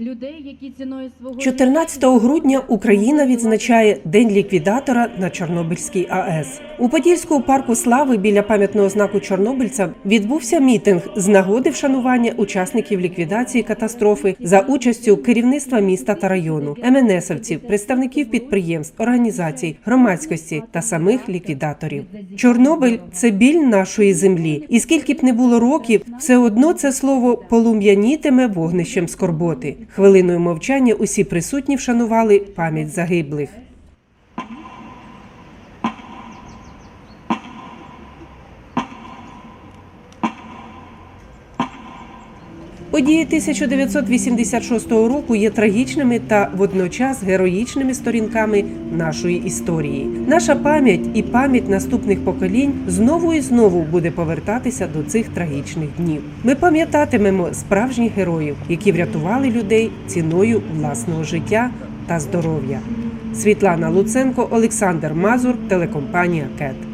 людей, які ціною свого 14 грудня Україна відзначає День ліквідатора на Чорнобильській АЕС. У Подільському парку слави біля пам'ятного знаку чорнобильцям відбувся мітинг з нагоди вшанування учасників ліквідації катастрофи за участю керівництва міста та району, МНСовців, представників підприємств, організацій, громадськості та самих ліквідаторів. Чорнобиль це біль нашої землі, і скільки б не було років, все одно це слово полум'янітиме вогнищем скорботи. Хвилиною мовчання усі присутні вшанували пам'ять загиблих. Події 1986 року є трагічними та водночас героїчними сторінками нашої історії. Наша пам'ять і пам'ять наступних поколінь знову і знову буде повертатися до цих трагічних днів. Ми пам'ятатимемо справжніх героїв, які врятували людей ціною власного життя та здоров'я. Світлана Луценко, Олександр Мазур, телекомпанія КЕТ.